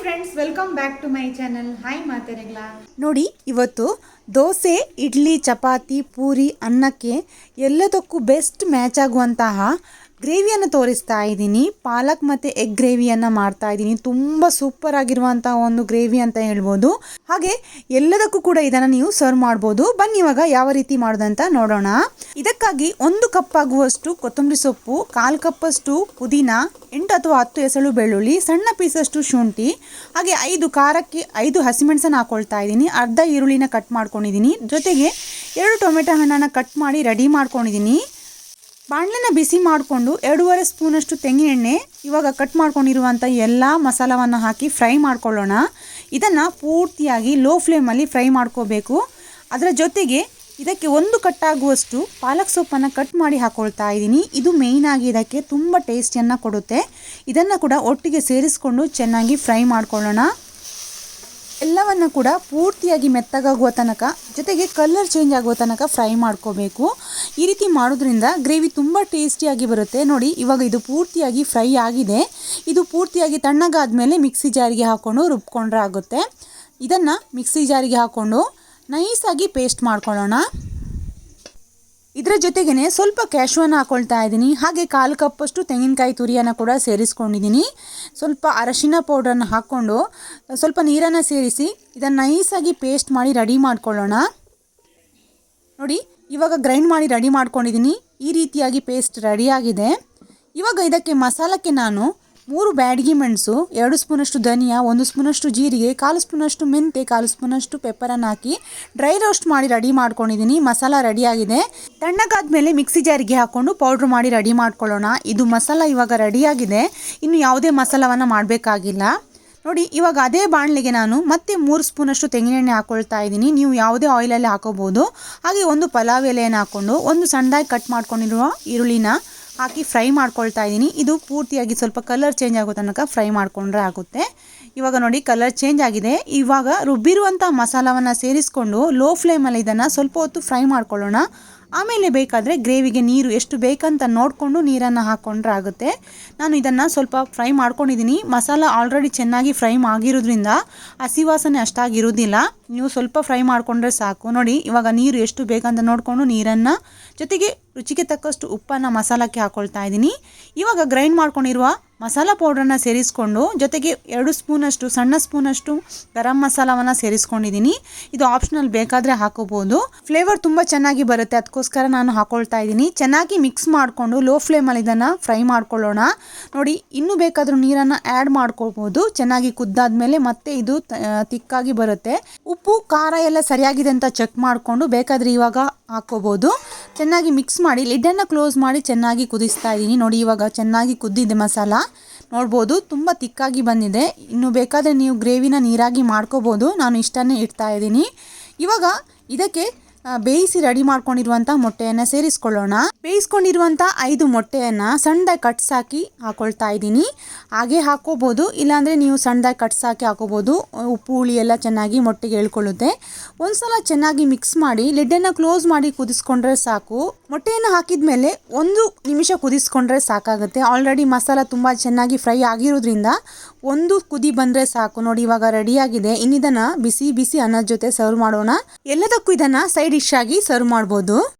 Friends welcome back to my channel hi ಮಾತೆರೆಗ್ಲಾ ನೋಡಿ, ಇವತ್ತು ದೋಸೆ, ಇಡ್ಲಿ, ಚಪಾತಿ, ಪೂರಿ, ಅನ್ನಕ್ಕೆ ಎಲ್ಲದಕ್ಕೂ ಬೆಸ್ಟ್ ಮ್ಯಾಚ್ ಆಗುವಂತಹ ಗ್ರೇವಿಯನ್ನು ತೋರಿಸ್ತಾ ಇದ್ದೀನಿ. ಪಾಲಕ್ ಮತ್ತು ಎಗ್ ಗ್ರೇವಿಯನ್ನು ಮಾಡ್ತಾ ಇದ್ದೀನಿ. ತುಂಬ ಸೂಪರ್ ಆಗಿರುವಂಥ ಒಂದು ಗ್ರೇವಿ ಅಂತ ಹೇಳ್ಬೋದು. ಹಾಗೆ ಎಲ್ಲದಕ್ಕೂ ಕೂಡ ಇದನ್ನು ನೀವು ಸರ್ವ್ ಮಾಡ್ಬೋದು. ಬನ್ನಿ ಇವಾಗ ಯಾವ ರೀತಿ ಮಾಡೋದಂತ ನೋಡೋಣ. ಇದಕ್ಕಾಗಿ ಒಂದು ಕಪ್ ಆಗುವಷ್ಟು ಕೊತ್ತಂಬರಿ ಸೊಪ್ಪು, ಕಾಲು ಕಪ್ಪಷ್ಟು ಪುದೀನ, ಎಂಟು ಅಥವಾ ಹತ್ತು ಎಸಳು ಬೆಳ್ಳುಳ್ಳಿ, ಸಣ್ಣ ಪೀಸಷ್ಟು ಶುಂಠಿ, ಹಾಗೆ ಐದು ಖಾರಕ್ಕೆ ಐದು ಹಸಿಮೆಣಸನ್ನು ಹಾಕೊಳ್ತಾ ಇದ್ದೀನಿ. ಅರ್ಧ ಈರುಳ್ಳಿನ ಕಟ್ ಮಾಡ್ಕೊಂಡಿದ್ದೀನಿ. ಜೊತೆಗೆ ಎರಡು ಟೊಮೆಟೊ ಹಣ್ಣನ್ನು ಕಟ್ ಮಾಡಿ ರೆಡಿ ಮಾಡ್ಕೊಂಡಿದ್ದೀನಿ. ಬಾಣಲೆನ ಬಿಸಿ ಮಾಡಿಕೊಂಡು ಎರಡೂವರೆ ಸ್ಪೂನಷ್ಟು ತೆಂಗಿನ ಎಣ್ಣೆ ಇವಾಗ ಕಟ್ ಮಾಡ್ಕೊಂಡಿರುವಂಥ ಎಲ್ಲ ಮಸಾಲವನ್ನು ಹಾಕಿ ಫ್ರೈ ಮಾಡ್ಕೊಳ್ಳೋಣ. ಇದನ್ನು ಪೂರ್ತಿಯಾಗಿ ಲೋ ಫ್ಲೇಮಲ್ಲಿ ಫ್ರೈ ಮಾಡ್ಕೋಬೇಕು. ಅದರ ಜೊತೆಗೆ ಇದಕ್ಕೆ ಒಂದು ಕಟ್ಟಾಗುವಷ್ಟು ಪಾಲಕ್ ಸೊಪ್ಪನ್ನು ಕಟ್ ಮಾಡಿ ಹಾಕ್ಕೊಳ್ತಾ ಇದ್ದೀನಿ. ಇದು ಮೇಯ್ನಾಗಿ ಇದಕ್ಕೆ ತುಂಬ ಟೇಸ್ಟಿಯನ್ನು ಕೊಡುತ್ತೆ. ಇದನ್ನು ಕೂಡ ಒಟ್ಟಿಗೆ ಸೇರಿಸ್ಕೊಂಡು ಚೆನ್ನಾಗಿ ಫ್ರೈ ಮಾಡ್ಕೊಳ್ಳೋಣ. ಎಲ್ಲವನ್ನು ಕೂಡ ಪೂರ್ತಿಯಾಗಿ ಮೆತ್ತಗಾಗುವ ತನಕ, ಜೊತೆಗೆ ಕಲರ್ ಚೇಂಜ್ ಆಗುವ ತನಕ ಫ್ರೈ ಮಾಡ್ಕೋಬೇಕು. ಈ ರೀತಿ ಮಾಡೋದ್ರಿಂದ ಗ್ರೇವಿ ತುಂಬ ಟೇಸ್ಟಿಯಾಗಿ ಬರುತ್ತೆ. ನೋಡಿ, ಇವಾಗ ಇದು ಪೂರ್ತಿಯಾಗಿ ಫ್ರೈ ಆಗಿದೆ. ಇದು ಪೂರ್ತಿಯಾಗಿ ತಣ್ಣಗಾದ್ಮೇಲೆ ಮಿಕ್ಸಿ ಜಾರಿಗೆ ಹಾಕ್ಕೊಂಡು ರುಬ್ಕೊಂಡ್ರೆ ಆಗುತ್ತೆ. ಇದನ್ನು ಮಿಕ್ಸಿ ಜಾರಿಗೆ ಹಾಕ್ಕೊಂಡು ನೈಸಾಗಿ ಪೇಸ್ಟ್ ಮಾಡ್ಕೊಳ್ಳೋಣ. ಇದರ ಜೊತೆಗೇ ಸ್ವಲ್ಪ ಕ್ಯಾಶುವನ್ನು ಹಾಕ್ಕೊಳ್ತಾ ಇದ್ದೀನಿ. ಹಾಗೆ ಕಾಲು ಕಪ್ಪಷ್ಟು ತೆಂಗಿನಕಾಯಿ ತುರಿಯನ್ನು ಕೂಡ ಸೇರಿಸ್ಕೊಂಡಿದ್ದೀನಿ. ಸ್ವಲ್ಪ ಅರಶಿನ ಪೌಡ್ರನ್ನು ಹಾಕ್ಕೊಂಡು, ಸ್ವಲ್ಪ ನೀರನ್ನು ಸೇರಿಸಿ, ಇದನ್ನು ನೈಸಾಗಿ ಪೇಸ್ಟ್ ಮಾಡಿ ರೆಡಿ ಮಾಡ್ಕೊಳ್ಳೋಣ. ನೋಡಿ, ಇವಾಗ ಗ್ರೈಂಡ್ ಮಾಡಿ ರೆಡಿ ಮಾಡ್ಕೊಂಡಿದ್ದೀನಿ. ಈ ರೀತಿಯಾಗಿ ಪೇಸ್ಟ್ ರೆಡಿಯಾಗಿದೆ ಇವಾಗ ಇದಕ್ಕೆ ಮಸಾಲಕ್ಕೆ ನಾನು ಮೂರು ಬ್ಯಾಡಗಿ ಮೆಣಸು, ಎರಡು ಸ್ಪೂನಷ್ಟು ಧನಿಯಾ, ಒಂದು ಸ್ಪೂನಷ್ಟು ಜೀರಿಗೆ, ಕಾಲು ಸ್ಪೂನಷ್ಟು ಮೆಂತೆ ಕಾಲು ಸ್ಪೂನಷ್ಟು ಪೆಪ್ಪರನ್ನು ಹಾಕಿ ಡ್ರೈ ರೋಸ್ಟ್ ಮಾಡಿ ರೆಡಿ ಮಾಡ್ಕೊಂಡಿದ್ದೀನಿ ಮಸಾಲ ರೆಡಿಯಾಗಿದೆ ತಣ್ಣಗಾದ್ಮೇಲೆ ಮಿಕ್ಸಿ ಜಾರಿಗೆ ಹಾಕ್ಕೊಂಡು ಪೌಡ್ರ್ ಮಾಡಿ ರೆಡಿ ಮಾಡ್ಕೊಳ್ಳೋಣ. ಇದು ಮಸಾಲ ಇವಾಗ ರೆಡಿಯಾಗಿದೆ ಇನ್ನು ಯಾವುದೇ ಮಸಾಲವನ್ನು ಮಾಡಬೇಕಾಗಿಲ್ಲ. ನೋಡಿ, ಇವಾಗ ಅದೇ ಬಾಣಲೆಗೆ ನಾನು ಮತ್ತೆ ಮೂರು ಸ್ಪೂನಷ್ಟು ತೆಂಗಿನೆಣ್ಣೆ ಹಾಕ್ಕೊಳ್ತಾ ಇದ್ದೀನಿ ನೀವು ಯಾವುದೇ ಆಯಿಲಲ್ಲಿ ಹಾಕೋಬೋದು. ಹಾಗೆ ಒಂದು ಪಲಾವ್ ಎಲೆಯನ್ನು ಹಾಕ್ಕೊಂಡು ಒಂದು ಸಣ್ಣದಾಗಿ ಕಟ್ ಮಾಡ್ಕೊಂಡಿರುವ ಈರುಳ್ಳಿನ ಹಾಕಿ ಫ್ರೈ ಮಾಡ್ಕೊಳ್ತಾ ಇದ್ದೀನಿ. ಇದು ಪೂರ್ತಿಯಾಗಿ ಸ್ವಲ್ಪ ಕಲರ್ ಚೇಂಜ್ ಆಗೋ ತನಕ ಫ್ರೈ ಮಾಡಿಕೊಂಡ್ರೆ ಆಗುತ್ತೆ. ಇವಾಗ ನೋಡಿ ಕಲರ್ ಚೇಂಜ್ ಆಗಿದೆ. ಇವಾಗ ರುಬ್ಬಿರುವಂಥ ಮಸಾಲವನ್ನು ಸೇರಿಸ್ಕೊಂಡು ಲೋ ಫ್ಲೇಮಲ್ಲಿ ಇದನ್ನು ಸ್ವಲ್ಪ ಹೊತ್ತು ಫ್ರೈ ಮಾಡ್ಕೊಳ್ಳೋಣ. ಆಮೇಲೆ ಬೇಕಾದರೆ ಗ್ರೇವಿಗೆ ನೀರು ಎಷ್ಟು ಬೇಕಂತ ನೋಡಿಕೊಂಡು ನೀರನ್ನು ಹಾಕ್ಕೊಂಡ್ರೆ ಆಗುತ್ತೆ. ನಾನು ಇದನ್ನು ಸ್ವಲ್ಪ ಫ್ರೈ ಮಾಡ್ಕೊಂಡಿದ್ದೀನಿ. ಮಸಾಲ ಆಲ್ರೆಡಿ ಚೆನ್ನಾಗಿ ಫ್ರೈ ಆಗಿರೋದ್ರಿಂದ ಹಸಿ ವಾಸನೆ ಅಷ್ಟಾಗಿರೋದಿಲ್ಲ. ನೀವು ಸ್ವಲ್ಪ ಫ್ರೈ ಮಾಡಿಕೊಂಡ್ರೆ ಸಾಕು. ನೋಡಿ ಇವಾಗ ನೀರು ಎಷ್ಟು ಬೇಕಂತ ನೋಡಿಕೊಂಡು ನೀರನ್ನು ಜೊತೆಗೆ ರುಚಿಗೆ ತಕ್ಕಷ್ಟು ಉಪ್ಪನ್ನು ಮಸಾಲಕ್ಕೆ ಹಾಕ್ಕೊಳ್ತಾ ಇದ್ದೀನಿ. ಇವಾಗ ಗ್ರೈಂಡ್ ಮಾಡ್ಕೊಂಡಿರುವ ಮಸಾಲ ಪೌಡ್ರನ್ನ ಸೇರಿಸ್ಕೊಂಡು ಜೊತೆಗೆ ಎರಡು ಸ್ಪೂನಷ್ಟು, ಸಣ್ಣ ಸ್ಪೂನಷ್ಟು ಗರಂ ಮಸಾಲವನ್ನು ಸೇರಿಸ್ಕೊಂಡಿದ್ದೀನಿ. ಇದು ಆಪ್ಷನಲ್ ಬೇಕಾದರೆ ಹಾಕೋಬೋದು. ಫ್ಲೇವರ್ ತುಂಬ ಚೆನ್ನಾಗಿ ಬರುತ್ತೆ. ಅದಕ್ಕೋಸ್ಕರ ನಾನು ಹಾಕೊಳ್ತಾ ಇದ್ದೀನಿ. ಚೆನ್ನಾಗಿ ಮಿಕ್ಸ್ ಮಾಡಿಕೊಂಡು ಲೋ ಫ್ಲೇಮಲ್ಲಿ ಇದನ್ನು ಫ್ರೈ ಮಾಡ್ಕೊಳ್ಳೋಣ. ನೋಡಿ, ಇನ್ನೂ ಬೇಕಾದರೂ ನೀರನ್ನು ಆ್ಯಡ್ ಮಾಡ್ಕೊಳ್ಬೋದು. ಚೆನ್ನಾಗಿ ಕುದ್ದಾದ್ಮೇಲೆ ಮತ್ತೆ ಇದು ತಿಕ್ಕಾಗಿ ಬರುತ್ತೆ. ಉಪ್ಪು, ಖಾರ ಎಲ್ಲ ಸರಿಯಾಗಿದೆ ಅಂತ ಚೆಕ್ ಮಾಡಿಕೊಂಡು ಬೇಕಾದರೆ ಇವಾಗ ಹಾಕೋಬೋದು. ಚೆನ್ನಾಗಿ ಮಿಕ್ಸ್ ಮಾಡಿ ಲಿಡ್ಡನ್ನು ಕ್ಲೋಸ್ ಮಾಡಿ ಚೆನ್ನಾಗಿ ಕುದಿಸ್ತಾ ಇದ್ದೀನಿ. ನೋಡಿ ಇವಾಗ ಚೆನ್ನಾಗಿ ಕುದ್ದಿದೆ ಮಸಾಲ. ನೋಡ್ಬೋದು, ತುಂಬ ತಿಕ್ಕಾಗಿ ಬಂದಿದೆ. ಇನ್ನು ಬೇಕಾದರೆ ನೀವು ಗ್ರೇವಿನ ನೀರಾಗಿ ಮಾಡ್ಕೋಬೋದು. ನಾನು ಇಷ್ಟನ್ನೇ ಇಡ್ತಾ ಇದ್ದೀನಿ. ಇವಾಗ ಇದಕ್ಕೆ ಬೇಯಿಸಿ ರೆಡಿ ಮಾಡ್ಕೊಂಡಿರುವಂಥ ಮೊಟ್ಟೆಯನ್ನು ಸೇರಿಸ್ಕೊಳ್ಳೋಣ. ಬೇಯಿಸ್ಕೊಂಡಿರುವಂಥ ಐದು ಮೊಟ್ಟೆಯನ್ನು ಸಣ್ಣದಾಗಿ ಕಟ್ಸ್ ಹಾಕಿ ಹಾಕೊಳ್ತಾ ಇದ್ದೀನಿ. ಹಾಗೆ ಹಾಕೋಬೋದು ಇಲ್ಲಾಂದರೆ ನೀವು ಸಣ್ಣದಾಗಿ ಕಟ್ಸ್ ಹಾಕಿ ಹಾಕೋಬೋದು ಉಪ್ಪು, ಹುಳಿ ಎಲ್ಲ ಚೆನ್ನಾಗಿ ಮೊಟ್ಟೆಗೆ ಹೇಳ್ಕೊಳ್ಳುತ್ತೆ ಒಂದ್ಸಲ ಚೆನ್ನಾಗಿ ಮಿಕ್ಸ್ ಮಾಡಿ ಲಿಡ್ಡನ್ನು ಕ್ಲೋಸ್ ಮಾಡಿ ಕುದಿಸ್ಕೊಂಡ್ರೆ ಸಾಕು. ಮೊಟ್ಟೆಯನ್ನು ಹಾಕಿದ ಮೇಲೆ ಒಂದು ನಿಮಿಷ ಕುದಿಸ್ಕೊಂಡ್ರೆ ಸಾಕಾಗುತ್ತೆ. ಆಲ್ರೆಡಿ ಮಸಾಲ ತುಂಬ ಚೆನ್ನಾಗಿ ಫ್ರೈ ಆಗಿರೋದ್ರಿಂದ ಒಂದು ಕುದಿ ಬಂದರೆ ಸಾಕು. ನೋಡಿ, ಇವಾಗ ರೆಡಿಯಾಗಿದೆ ಇನ್ನಿದನ್ನು ಬಿಸಿ ಬಿಸಿ ಅನ್ನದ ಜೊತೆ ಸರ್ವ್ ಮಾಡೋಣ. ಎಲ್ಲದಕ್ಕೂ ಇದನ್ನು ಸೈಡ್ ಡಿಶ್ ಆಗಿ ಸರ್ವ್ ಮಾಡ್ಬೋದು.